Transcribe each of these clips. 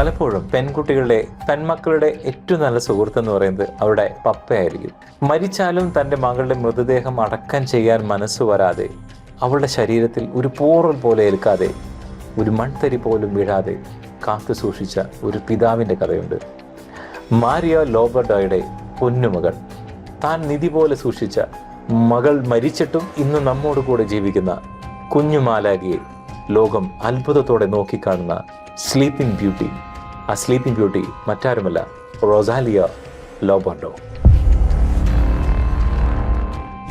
പലപ്പോഴും പെൺകുട്ടികളുടെ പെൺമക്കളുടെ ഏറ്റവും നല്ല സുഹൃത്ത് എന്ന് പറയുന്നത് അവരുടെ പപ്പയായിരിക്കും. മരിച്ചാലും തന്റെ മകളുടെ മൃതദേഹം അടക്കം ചെയ്യാൻ മനസ്സ് വരാതെ അവളുടെ ശരീരത്തിൽ ഒരു പോറൽ പോലെ ഏൽക്കാതെ ഒരു മൺതരി പോലും വീഴാതെ കാത്തു സൂക്ഷിച്ച ഒരു പിതാവിന്റെ കഥയുണ്ട്. മാരിയ ലോബർഡോയുടെ പൊന്നുമകൾ താൻ നിധി പോലെ സൂക്ഷിച്ച മകൾ മരിച്ചിട്ടും ഇന്ന് നമ്മോട് കൂടെ ജീവിക്കുന്ന കുഞ്ഞുമാലാകിയെ ലോകം അത്ഭുതത്തോടെ നോക്കിക്കാണുന്ന സ്ലീപ്പിംഗ് ബ്യൂട്ടി. ആ സ്ലീപ്പിംഗ് ബ്യൂട്ടി മറ്റാരുമല്ല റൊസാലിയ ലോബോണ്ടോ.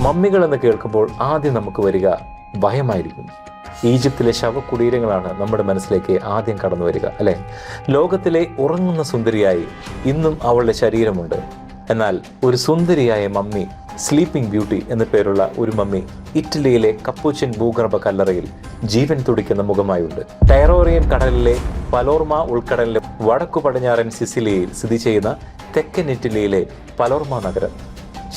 മമ്മികൾ എന്ന് കേൾക്കുമ്പോൾ ആദ്യം നമുക്ക് വരിക ഭയമായിരിക്കും. ഈജിപ്തിലെ ശവകുടീരങ്ങളാണ് നമ്മുടെ മനസ്സിലേക്ക് ആദ്യം കടന്നു വരിക അല്ലെ? ലോകത്തിലെ ഉറങ്ങുന്ന സുന്ദരിയായി ഇന്നും അവളുടെ ശരീരമുണ്ട്. എന്നാൽ ഒരു സുന്ദരിയായ മമ്മി സ്ലീപ്പിംഗ് ബ്യൂട്ടി എന്ന പേരുള്ള ഒരു മമ്മി ഇറ്റലിയിലെ കപ്പൂച്ചിൻ ഭൂഗർഭ കല്ലറയിൽ ജീവൻ തുടിക്കുന്ന മുഖമായുണ്ട്. ടൈറോറിയൻ കടലിലെ പലോർമ ഉൾക്കടലിലെ വടക്കു പടിഞ്ഞാറൻ സിസിലിയിൽ സ്ഥിതി ചെയ്യുന്ന തെക്കൻ ഇറ്റലിയിലെ പലോർമ നഗരം.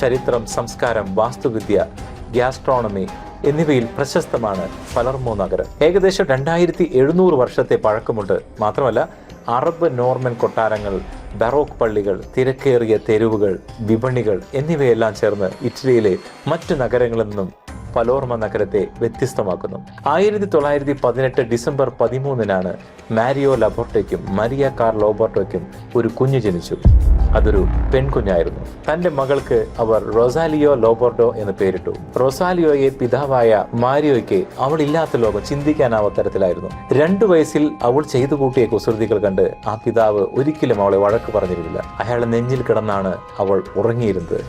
ചരിത്രം സംസ്കാരം വാസ്തുവിദ്യ ഗ്യാസ്ട്രോണമി എന്നിവയിൽ പ്രശസ്തമാണ് പലർമോ നഗരം. ഏകദേശം രണ്ടായിരത്തി എഴുന്നൂറ് വർഷത്തെ പഴക്കമുണ്ട്. മാത്രമല്ല അറബ് നോർമൻ കൊട്ടാരങ്ങൾ ബറോക്ക് പള്ളികൾ തിരക്കേറിയ തെരുവുകൾ വിപണികൾ എന്നിവയെല്ലാം ചേർന്ന് ഇറ്റലിയിലെ മറ്റു നഗരങ്ങളിൽ നിന്നും പലോർമ നഗരത്തെ വ്യത്യസ്തമാക്കുന്നു. ആയിരത്തി തൊള്ളായിരത്തി പതിനെട്ട് ഡിസംബർ പതിമൂന്നിനാണ് മാരിയോ ലബോർട്ടോയ്ക്കും മരിയ കാർ ലോബോർട്ടോയ്ക്കും ഒരു കുഞ്ഞു ജനിച്ചു. അതൊരു പെൺകുഞ്ഞായിരുന്നു. തന്റെ മകൾക്ക് അവർ റൊസാലിയോ ലോബോർഡോ എന്ന് പേരിട്ടു. റൊസാലിയോയെ പിതാവായ മാരിയോയ്ക്ക് അവൾ ഇല്ലാത്ത ലോകം ചിന്തിക്കാനാവാത്ത തരത്തിലായിരുന്നു. രണ്ടു വയസ്സിൽ അവൾ ചെയ്തു കൂട്ടിയ കുസൃതികൾ കണ്ട് ആ പിതാവ് ഒരിക്കലും അവളെ വഴക്ക് പറഞ്ഞിരുന്നില്ല. അയാളെ നെഞ്ചിൽ കിടന്നാണ് അവൾ ഉറങ്ങിയിരുന്നത്.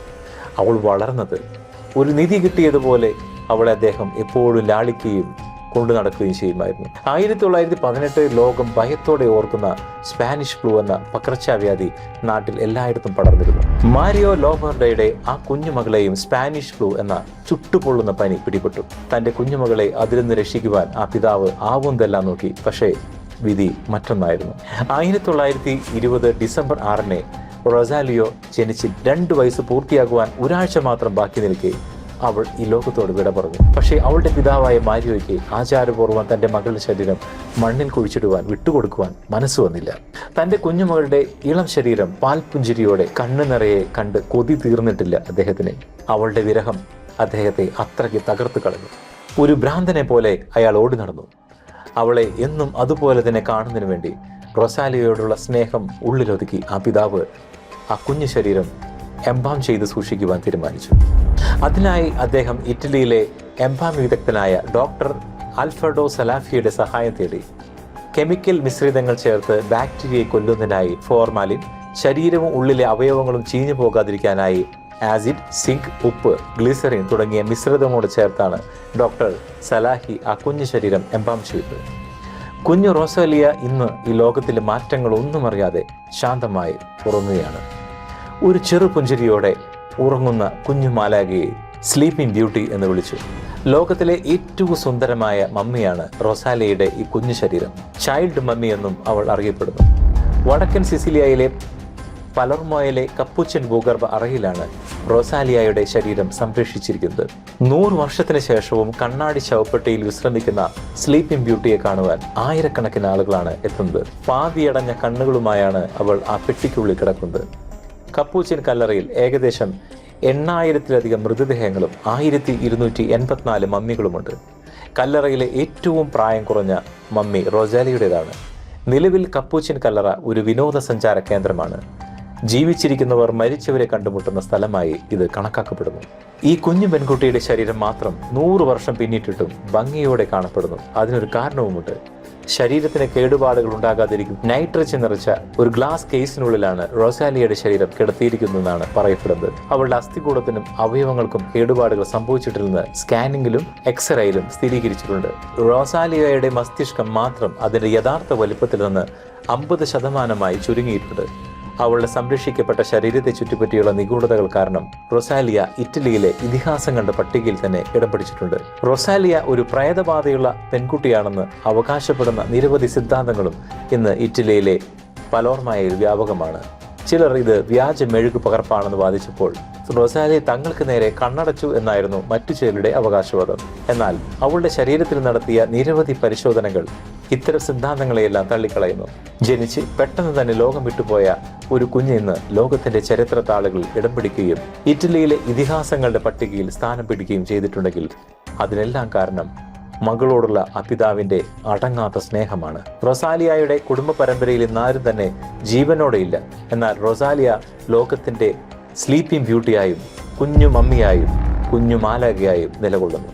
അവൾ വളർന്നത്. ഒരു നിധി കിട്ടിയതുപോലെ അവളെ അദ്ദേഹം എപ്പോഴും ലാളിക്കുകയും കൊണ്ടു നടക്കുകയും ചെയ്യുമായിരുന്നു. ആയിരത്തി തൊള്ളായിരത്തി പതിനെട്ട് ലോകം ഭയത്തോടെ ഓർക്കുന്ന സ്പാനിഷ് ഫ്ലൂ എന്ന പകർച്ചവ്യാധി നാട്ടിൽ എല്ലായിടത്തും പടർന്നിരുന്നു. മാരിയോ ലോബർഡയുടെ ആ കുഞ്ഞുമകളെയും സ്പാനിഷ് ഫ്ലൂ എന്ന ചുട്ടുപൊള്ളുന്ന പനി പിടിപെട്ടു. തന്റെ കുഞ്ഞുമകളെ അതിൽ നിന്ന് രക്ഷിക്കുവാൻ ആ പിതാവ് ആവുന്നതെല്ലാം നോക്കി. പക്ഷേ വിധി മറ്റൊന്നായിരുന്നു. ആയിരത്തി തൊള്ളായിരത്തി ഇരുപത് ഡിസംബർ ആറിന് റൊസാലിയോ ജനിച്ച് രണ്ട് വയസ്സ് പൂർത്തിയാകുവാൻ ഒരാഴ്ച മാത്രം ബാക്കി നിൽക്കെ അവൾ ഈ ലോകത്തോട് വിട പറഞ്ഞു. പക്ഷേ അവളുടെ പിതാവായ മാരിയോയ്ക്ക് ആചാരപൂർവം തന്റെ മകളുടെ ശരീരം മണ്ണിൽ കുഴിച്ചിടുവാൻ വിട്ടുകൊടുക്കുവാൻ മനസ്സ് വന്നില്ല. തന്റെ കുഞ്ഞുമകളുടെ ഇളം ശരീരം പാൽപുഞ്ചിരിയോടെ കണ്ണു നിറയെ കണ്ട് കൊതി തീർന്നിട്ടില്ല അദ്ദേഹത്തിന്. അവളുടെ വിരഹം അദ്ദേഹത്തെ അത്രയ്ക്ക് തകർത്ത് കളഞ്ഞു. ഒരു ഭ്രാന്തനെ പോലെ അയാൾ ഓടി നടന്നു. അവളെ എന്നും അതുപോലെ തന്നെ കാണുന്നതിന് വേണ്ടി റൊസാലിയോടുള്ള സ്നേഹം ഉള്ളിലൊതുക്കി ആ പിതാവ് ആ കുഞ്ഞു ശരീരം എംബാം ചെയ്ത് സൂക്ഷിക്കുവാൻ തീരുമാനിച്ചു. അതിനായി അദ്ദേഹം ഇറ്റലിയിലെ എംബാം വിദഗ്ധനായ ഡോക്ടർ ആൽഫർഡോ സലാഫിയുടെ സഹായം തേടി കെമിക്കൽ മിശ്രിതങ്ങൾ ചേർത്ത് ബാക്ടീരിയയെ കൊല്ലുന്നതിനായി ഫോർമാലിൻ ശരീരവും ഉള്ളിലെ അവയവങ്ങളും ചീഞ്ഞു പോകാതിരിക്കാനായി ആസിഡ് സിങ്ക് ഉപ്പ് ഗ്ലിസറിൻ തുടങ്ങിയ മിശ്രിതങ്ങളോട് ചേർത്താണ് ഡോക്ടർ സലാഹി ആ കുഞ്ഞു ശരീരം എംബാം ചെയ്തത്. കുഞ്ഞു റോസാലിയ ഇന്ന് ഈ ലോകത്തിലെ മാറ്റങ്ങളൊന്നും അറിയാതെ ശാന്തമായി ഉറങ്ങുകയാണ്. ഒരു ചെറു പുഞ്ചിരിയോടെ ഉറങ്ങുന്ന കുഞ്ഞു സ്ലീപ്പിംഗ് ബ്യൂട്ടി എന്ന് വിളിച്ചു. ലോകത്തിലെ ഏറ്റവും സുന്ദരമായ മമ്മിയാണ് റൊസാലയുടെ ഈ കുഞ്ഞു ശരീരം. ചൈൽഡ് മമ്മി എന്നും അവൾ അറിയപ്പെടുന്നു. വടക്കൻ സിസിലിയയിലെ പലർമോയിലെ കപ്പുച്ചൻ ഭൂഗർഭ അറയിലാണ് റോസാലിയയുടെ ശരീരം സംരക്ഷിച്ചിരിക്കുന്നത്. നൂറ് വർഷത്തിന് ശേഷവും കണ്ണാടി ശവപ്പെട്ടിയിൽ വിശ്രമിക്കുന്ന സ്ലീപ്പിംഗ് ബ്യൂട്ടിയെ കാണുവാൻ ആയിരക്കണക്കിന് ആളുകളാണ് എത്തുന്നത്. പാതിയടഞ്ഞ കണ്ണുകളുമായാണ് അവൾ ആ പെട്ടിക്കുള്ളിൽ കിടക്കുന്നത്. കപ്പൂച്ചിൻ കല്ലറയിൽ ഏകദേശം എണ്ണായിരത്തിലധികം മൃതദേഹങ്ങളും ആയിരത്തി ഇരുന്നൂറ്റി എൺപത്തിനാല് മമ്മികളുമുണ്ട്. കല്ലറയിലെ ഏറ്റവും പ്രായം കുറഞ്ഞ മമ്മി റോജാലിയുടേതാണ് നിലവിൽ കപ്പൂച്ചിൻ കല്ലറ ഒരു വിനോദസഞ്ചാര കേന്ദ്രമാണ്. ജീവിച്ചിരിക്കുന്നവർ മരിച്ചവരെ കണ്ടുമുട്ടുന്ന സ്ഥലമായി ഇത് കണക്കാക്കപ്പെടുന്നു. ഈ കുഞ്ഞു പെൺകുട്ടിയുടെ ശരീരം മാത്രം നൂറ് വർഷം പിന്നിട്ടിട്ടും ഭംഗിയോടെ കാണപ്പെടുന്നു. അതിനൊരു കാരണവുമുണ്ട്. ശരീരത്തിന് കേടുപാടുകൾ ഉണ്ടാകാതിരിക്കും. നൈട്രജൻ നിറച്ച ഒരു ഗ്ലാസ് കേസിനുള്ളിലാണ് റോസാലിയയുടെ ശരീരം കിടത്തിയിരിക്കുന്നതെന്നാണ് പറയപ്പെടുന്നത്. അവളുടെ അസ്ഥികൂടത്തിനും അവയവങ്ങൾക്കും കേടുപാടുകൾ സംഭവിച്ചിട്ടില്ലെന്ന് സ്കാനിങ്ങിലും എക്സ്റേയിലും സ്ഥിരീകരിച്ചിട്ടുണ്ട്. റോസാലിയയുടെ മസ്തിഷ്കം മാത്രം അതിന്റെ യഥാർത്ഥ വലിപ്പത്തിൽ നിന്ന് അമ്പത് ശതമാനമായി ചുരുങ്ങിയിട്ടുണ്ട്. അവളുടെ സംരക്ഷിക്കപ്പെട്ട ശരീരത്തെ ചുറ്റിപ്പറ്റിയുള്ള നിഗൂഢതകൾ കാരണം റൊസാലിയ ഇറ്റലിയിലെ ഇതിഹാസങ്ങളുടെ പട്ടികയിൽ തന്നെ ഇടം പിടിച്ചിട്ടുണ്ട്. റൊസാലിയ ഒരു പ്രേതബാധയുള്ള പെൺകുട്ടിയാണെന്ന് അവകാശപ്പെടുന്ന നിരവധി സിദ്ധാന്തങ്ങളും ഇന്ന് ഇറ്റലിയിലെ പലോർമയിൽ വ്യാപകമാണ്. ചിലർ ഇത് വ്യാജ മെഴുകു പകർപ്പാണെന്ന് വാദിച്ചപ്പോൾ റോസാലി തങ്ങൾക്ക് നേരെ കണ്ണടച്ചു എന്നായിരുന്നു മറ്റു ചിലരുടെ അവകാശവാദം. എന്നാൽ അവളുടെ ശരീരത്തിൽ നടത്തിയ നിരവധി പരിശോധനകൾ ഇത്തരം സിദ്ധാന്തങ്ങളെയെല്ലാം തള്ളിക്കളയുന്നു. ജനിച്ച് പെട്ടെന്ന് തന്നെ ലോകം വിട്ടുപോയ ഒരു കുഞ്ഞ് ഇന്ന് ലോകത്തിന്റെ ചരിത്ര താളുകളിൽ ഇടം പിടിക്കുകയും ഇറ്റലിയിലെ ഇതിഹാസങ്ങളുടെ പട്ടികയിൽ സ്ഥാനം പിടിക്കുകയും ചെയ്തിട്ടുണ്ടെങ്കിൽ അതിനെല്ലാം കാരണം മകളോടുള്ള അപിതാവിന്റെ അടങ്ങാത്ത സ്നേഹമാണ്. റൊസാലിയയുടെ കുടുംബ പരമ്പരയിൽ ഇന്നാരും തന്നെ ജീവനോടെയില്ല എന്നാൽ റൊസാലിയ ലോകത്തിന്റെ സ്ലീപ്പിംഗ് ബ്യൂട്ടിയായും കുഞ്ഞു മമ്മിയായും കുഞ്ഞു മാലാകയായും നിലകൊള്ളുന്നു.